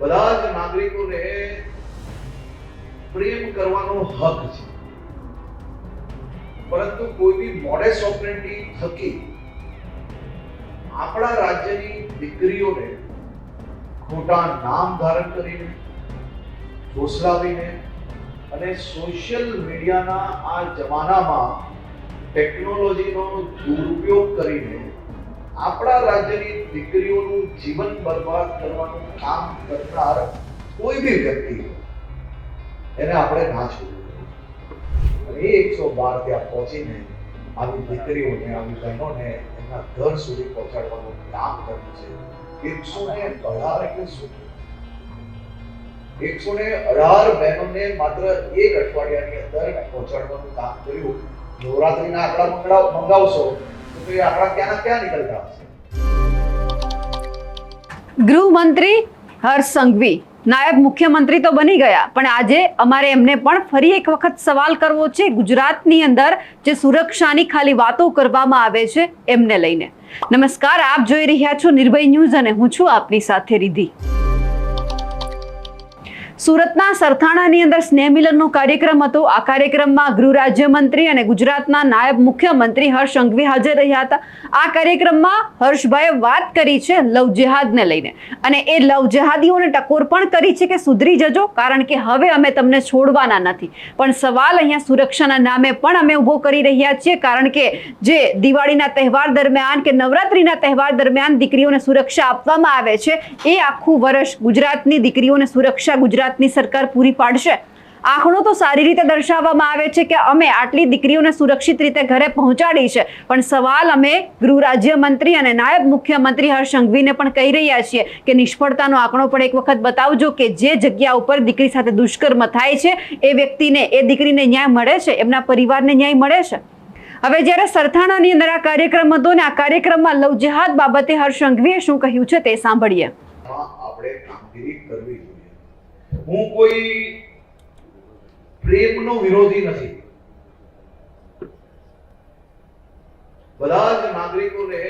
બધા જ નાગરિકોને પ્રેમ કરવાનો હક છે. પરંતુ કોઈ બી મોડેસ ઓપરેટી થકી આપણા રાજ્યની દીકરીઓને ખોટા નામ ધારણ કરીને ફોસલાવીને અને સોશિયલ મીડિયાના આ જમાનામાં ટેકનોલોજીનો દુરુપયોગ કરીને આપણા રાજ્યની દીકરીઓનું જીવન બરબાદ કરવાનું કામ કરનાર કોઈ બી વ્યક્તિ એને આપણે ના છોડવું એ એકસો બાર ત્યાં પહોંચીને આવી દીકરીઓને, આવી બહેનોને એમના ઘર સુધી પહોંચાડવાનું કામ કર્યું છે. એકસો ને અઢાર એટલે શું? એકસો ને અઢાર બહેનોને માત્ર એક અઠવાડિયાની અંદર પહોંચાડવાનું કામ કર્યું. નવરાત્રિના આંકડા મંગાવશો. ગૃહમંત્રી હર્ષ સંઘવી, નાયબ મુખ્યમંત્રી તો બની ગયા, પણ આજે અમારે એમને પણ ફરી એક વખત સવાલ કરવો છે ગુજરાતની અંદર જે સુરક્ષાની ખાલી વાતો કરવામાં આવે છે એમને લઈને. નમસ્કાર, આપ જોઈ રહ્યા છો નિર્ભય ન્યૂઝ અને હું છું આપની સાથે રિધિ સુરતના સરથાણાની અંદર સ્નેહ મિલનનો કાર્યક્રમ હતો. આ કાર્યક્રમમાં ગૃહ રાજ્યમંત્રી અને ગુજરાતના નાયબ મુખ્યમંત્રી હર્ષ સંઘવી હાજર રહ્યા હતા. આ કાર્યક્રમમાં હર્ષભાઈએ વાત કરી છે લવ જેહાદને લઈને. અને એ લવ જેહાદીઓને ટકોર પણ કરી છે કે સુધરી જજો, કારણ કે હવે અમે તમને છોડવાના નથી. પણ સવાલ અહીંયા સુરક્ષાના નામે પણ અમે ઊભો કરી રહ્યા છીએ, કારણ કે જે દિવાળીના તહેવાર દરમિયાન કે નવરાત્રીના તહેવાર દરમિયાન દીકરીઓને સુરક્ષા આપવામાં આવે છે, એ આખું વર્ષ ગુજરાતની દીકરીઓને સુરક્ષા ગુજરાતની સરકાર પૂરી પાડશે? આંકડો તો સારી રીતે દર્શાવવામાં આવે છે કે અમે આટલી દીકરીઓને સુરક્ષિત રીતે ઘરે પહોંચાડી છે. પણ સવાલ અમે ગૃહ રાજ્યમંત્રી અને નાયબ મુખ્યમંત્રી હર્ષ સંઘવીને પણ કહી રહ્યા છીએ કે નિષ્ફળતાનો આંકડો પણ એક વખત બતાવજો કે જે જગ્યા ઉપર દીકરી સાથે દુષ્કર્મ થાય છે, એ વ્યક્તિને, એ દીકરીને ન્યાય મળે છે? એમના પરિવારને ન્યાય મળે છે? હવે જ્યારે સરથાણાની અંદર આ કાર્યક્રમ હતો ને આ કાર્યક્રમમાં લવ જેહાદ બાબતે હર્ષ સંઘવીએ શું કહ્યું છે તે સાંભળીએ. આપણે કામગીરી કરવી હું કોઈ પ્રેમનો વિરોધી નથી. બધા જ નાગરિકોને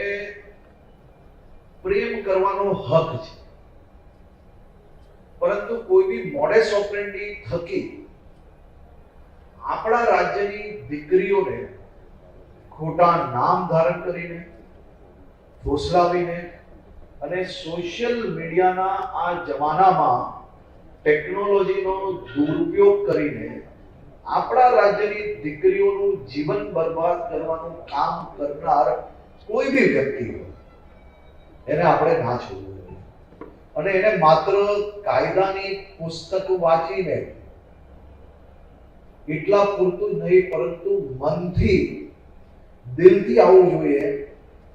પ્રેમ કરવાનો હક છે. પરંતુ કોઈ બી મોડેસ ઓપરેન્ડી થકી આપણા રાજ્યની દીકરીઓને ખોટા નામ ધારણ કરીને, ફોસલાવીને અને સોશિયલ મીડિયાના આ જમાનામાં ટેકનોલોજીનો દુરુપયોગ કરીને આપણા રાજ્યની દીકરીઓનું જીવન બરબાદ કરવાનું કામ કરનાર કોઈ બી વ્યક્તિ હોય, એને આપણે ના છોડવું જોઈએ. અને એને માત્ર કાયદાની પુસ્તક વાંચીને એટલા પૂરતું નહીં, પરંતુ મનથી, દિલથી આવવું જોઈએ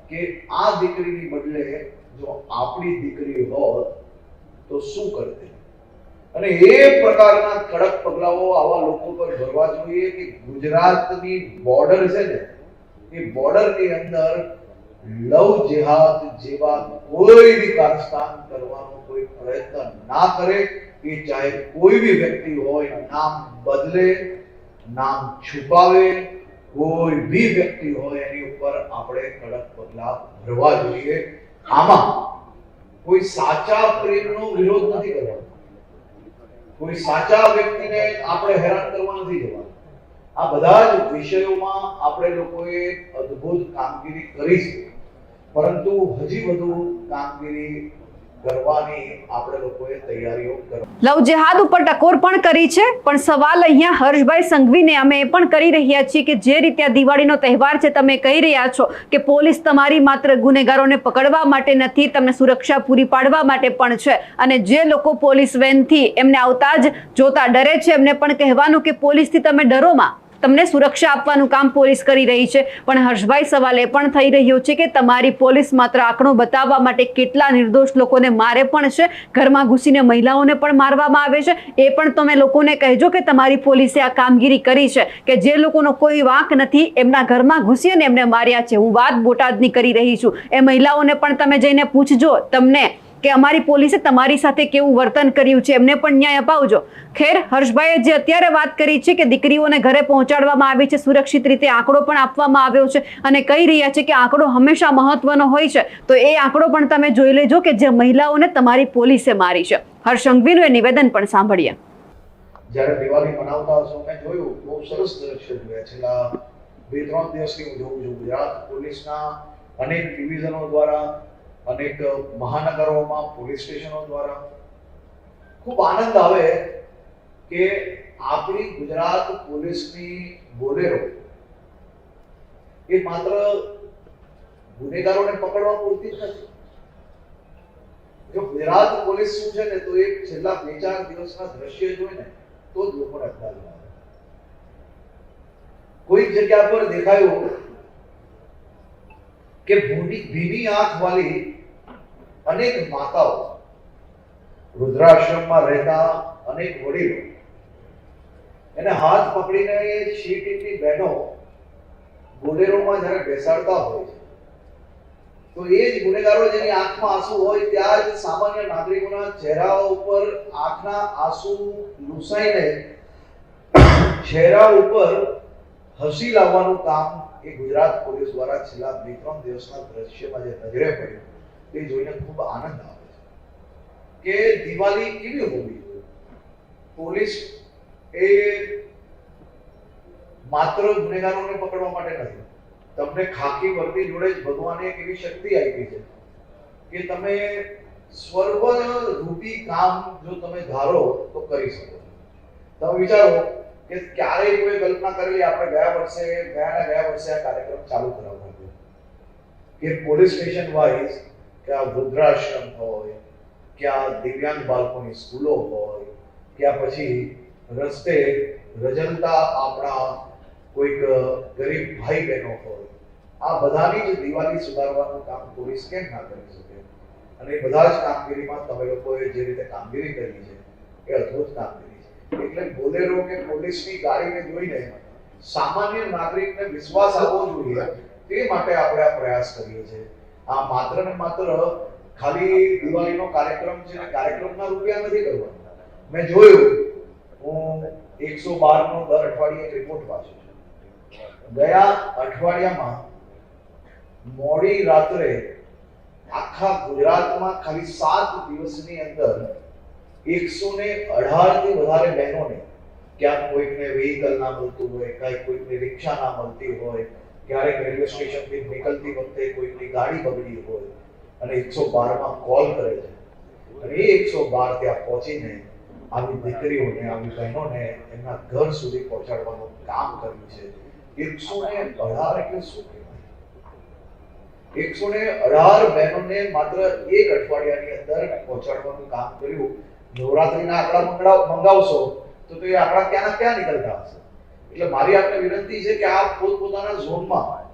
કે આ દીકરીની બદલે જો આપણી દીકરી હોત તો શું કરતે? અને એ પ્રકારના કડક પગલાઓ આવા લોકો પર ભરવા જોઈએ કે ગુજરાતની બોર્ડર છે ને, એ બોર્ડરની અંદર લવ જેહાદ જેવા કોઈ બી કારસ્તાન કરવાનો કોઈ પ્રયત્ન ના કરે, એ ચાહે કોઈ બી વ્યક્તિ હોય, નામ બદલે, નામ છુપાવે, કોઈ બી વ્યક્તિ હોય એની ઉપર આપણે કડક પગલા ભરવા જોઈએ. આમાં કોઈ સાચા પ્રેમનો વિરોધ નથી કરવાનો. કોઈ સાચા વ્યક્તિને આપણે હેરાન કરવા નથી જવાનું આ બધા જ વિષયોમાં આપણે લોકોએ અદ્ભુત કામગીરી કરી છે. પરંતુ હજી વધુ કામગીરી લવ જેહાદ ઉપર ટકોર પણ કરી છે, પણ સવાલ અહીંયા હર્ષભાઈ સંઘવીને અમે એ પણ કરી રહ્યા છીએ કે જે રીતે આ દિવાળીનો તહેવાર છે, તમે કહી રહ્યા છો કે પોલીસ તમારી માત્ર ગુનેગારોને પકડવા માટે નથી, તમને સુરક્ષા પૂરી પાડવા માટે પણ છે. અને જે લોકો પોલીસ વેનથી એમને આવતા જ જોતા ડરે છે, એમને પણ કહેવાનું કે પોલીસથી તમે ડરોમાં તમને સુરક્ષા આપવાનું કામ પોલીસ કરી રહી છે. પણ હર્ષભાઈ, સવાલ એ પણ થઈ રહ્યો છે કે તમારી પોલીસ માત્ર આંકડો બતાવવા માટે કેટલા નિર્દોષ લોકોને મારે પણ છે? ઘરમાં ઘૂસીને મહિલાઓને પણ મારવામાં આવે છે? એ પણ તમે લોકોને કહેજો કે તમારી પોલીસે આ કામગીરી કરી છે કે જે લોકોનો કોઈ વાંક નથી, એમના ઘરમાં ઘૂસી અને એમને માર્યા છે. હું વાત બોટાદની કરી રહી છું. એ મહિલાઓને પણ તમે જઈને પૂછજો. તમને કે અમારી પોલીસે તમારી સાથે કેવું વર્તન કર્યું છે, એમને પણ ન્યાય અપાવજો. ખેર, હર્ષભાઈએ જે અત્યારે વાત કરી છે કે દીકરીઓને ઘરે પહોંચાડવામાં આવી છે, સુરક્ષિત રીતે આંકડો પણ આપવામાં આવ્યો છે અને કહી રહ્યા છે કે આંકડો હંમેશા મહત્વનો હોય છે, તો એ આંકડો પણ તમે જોઈ લેજો કે જે મહિલાઓને તમારી પોલીસે મારી છે. હર્ષ સંઘવીનું એ નિવેદન પણ સાંભળીએ. જ્યારે દિવાળી મનાવતા હશો, મેં જોયું, બહુ સરસ દ્રશ્ય જોયા. છેલ્લા બે ત્રણ દિવસથી હું જોઉં છું. ગુજરાત પોલીસના અનેક ડિવિઝનો દ્વારા અનેક મહાનગરોમાં, પોલીસ સ્ટેશનો દ્વારા. ખૂબ આનંદ આવે કે આપણી ગુજરાત પોલીસની બોલેરો એ માત્ર ગુનેગારોને પકડવા પૂરતી જ નથી. જો ગુજરાત પોલીસ શું છે ને, તો એક છેલ્લા બે ચાર દિવસના દ્રશ્ય જોઈને તો જ લોકોને અંદાજ કોઈક જગ્યા પર દેખાયું કે ભૂની ભીની આંખ વાળી અનેક માતાઓ વૃદ્ધાશ્રમમાં રહેતા અનેક વડીલો, એને હાથ પકડીને એ શી બહેનો બોલેરોમાં જ્યારે બેસાડતા હોય છે, તો એ જ ગુનેગારો જેની આંખમાં આંસુ હોય ત્યાં જ સામાન્ય નાગરિકોના ચહેરા ઉપર આંખના આંસુ લૂસાઈને ચહેરા ઉપર હસી લાવવાનું કામ એ ગુજરાત પોલીસ દ્વારા છેલ્લા બે ત્રણ દિવસના દ્રશ્યમાં જે નજરે પડ્યું તે જોઈને ખૂબ આનંદ આવે છે કે દિવાળી કેવી હોવી? પોલીસ એ માત્ર ગુનેગારોને પકડવા માટે નથી. તમને ખાકી વર્દી જોડે જ ભગવાને એક એવી શક્તિ આપી છે કે તમે સ્વર્વ રૂપી કામ જો તમે ધારો તો કરી શકો તમે વિચારો કે ક્યારેય કોઈ કલ્પના કરેલી આપણે ગયા વર્ષે, ગયા ગયા વર્ષે આ કાર્યક્રમ ચાલુ કરાવવાનો હતો કે પોલીસ સ્ટેશન વાઇઝ કે વૃદ્ધાશ્રમ હોય, કે દિવ્યાંગ બાળકોની સ્કૂલો હોય, કે પછી રસ્તે રજનતા આપણા કોઈક ગરીબ ભાઈ બહેનો હોય, આ બધાની જ દિવાળી સુધારવાનું કામ પોલીસ કેમ ના કરી શકે? અને બધા જ કામગીરીમાં તમે લોકોએ જે રીતે કામગીરી કરી છે, એ અદ્ભુત કામગીરી છે. એટલે બોલેરો કે પોલીસની ગાડીને જોઈને સામાન્ય નાગરિકને વિશ્વાસ આવવો જોઈએ, તે માટે આપણે આ પ્રયાસ કરીએ છીએ. આ માત્ર ને માત્ર ખાલી દિવાળીનો કાર્યક્રમ છે કાર્યક્રમના રૂપિયા નથી કરવાના. મેં જોયું, હું એકસો બાર નો દર અઠવાડિયે રિપોર્ટ વાંચું ગયા અઠવાડિયામાં મોડી રાત્રે આખા ગુજરાતમાં ખાલી સાત દિવસની અંદર એકસો ને અઢારથી વધારે બહેનોને ક્યાંક કોઈકને વ્હીકલ ના મળતું હોય ક્યાંક કોઈકને રિક્ષા ના મળતી હોય ક્યારેક રેલવે સ્ટેશનથી નીકળતી વખતે કોઈની ગાડી બગડી હોય અને એકસો બારમાં કોલ કરે છે. અને એ એકસો બાર ત્યાં પહોંચીને આવી દીકરીઓને, આવી બહેનોને એમના ઘર સુધી પહોંચાડવાનું કામ કર્યું છે. એકસો ને અઢાર એટલે શું કહેવાય? એકસો ને અઢાર બહેનોને માત્ર એક અઠવાડિયાની અંદર પહોંચાડવાનું કામ કર્યું. નવરાત્રીના આંકડા મંગાવશો તો એ આંકડા ક્યાં ક્યાં નીકળતા હશે? એટલે મારી આપને વિનંતી છે કે આ પોતપોતાના ઝોનમાં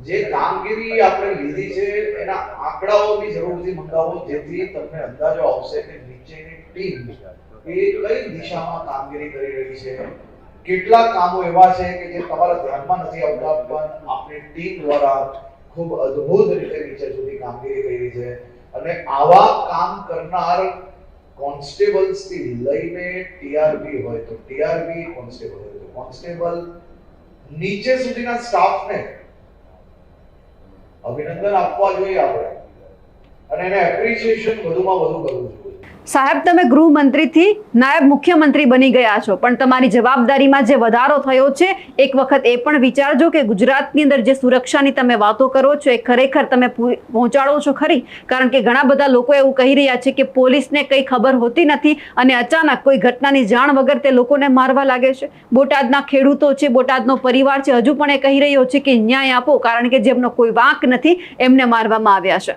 જે કામગીરી આપણે લીધી છે, એના આંકડાઓની જરૂરથી મંગાવો, જેથી તમને અંદાજો આવશે કે નીચેની ટીમ એ કઈ દિશામાં કામગીરી કરી રહી છે કેટલા કામો એવા છે કે જે તમારા ધ્યાનમાં નથી આવતા, પણ આપણી ટીમ દ્વારા ખૂબ અદ્ભુત રીતે નીચે સુધી કામગીરી કરી છે. અને આવા કામ કરનાર કોન્સ્ટેબલ્સથી લઈને ટીઆરબી હોય તો ટીઆરબી, કોન્સ્ટેબલ હોય તો કોન્સ્ટેબલ. નીચે સુધીના સ્ટાફને અભિનંદન આપવા જોઈએ આપણે. અને એને એપ્રિસિએશન વધુમાં વધુ કરવું જોઈએ. સાહેબ, તમે ગૃહમંત્રીથી નાયબ મુખ્યમંત્રી બની ગયા છો, પણ તમારી જવાબદારીમાં જે વધારો થયો છે, એક વખત એ પણ વિચારજો કે ગુજરાતની અંદર જે સુરક્ષાની તમે વાતો કરો છો, એ ખરેખર તમે પહોંચાડો છો ખરી? કારણ કે ઘણા બધા લોકો એવું કહી રહ્યા છે કે પોલીસને કંઈ ખબર હોતી નથી અને અચાનક કોઈ ઘટનાની જાણ વગર તે લોકોને મારવા લાગે છે. બોટાદના ખેડૂતો છે, બોટાદનો પરિવાર છે, હજુ પણ એ કહી રહ્યો છે કે ન્યાય આપો, કારણ કે જેમનો કોઈ વાંક નથી, એમને મારવામાં આવ્યા છે.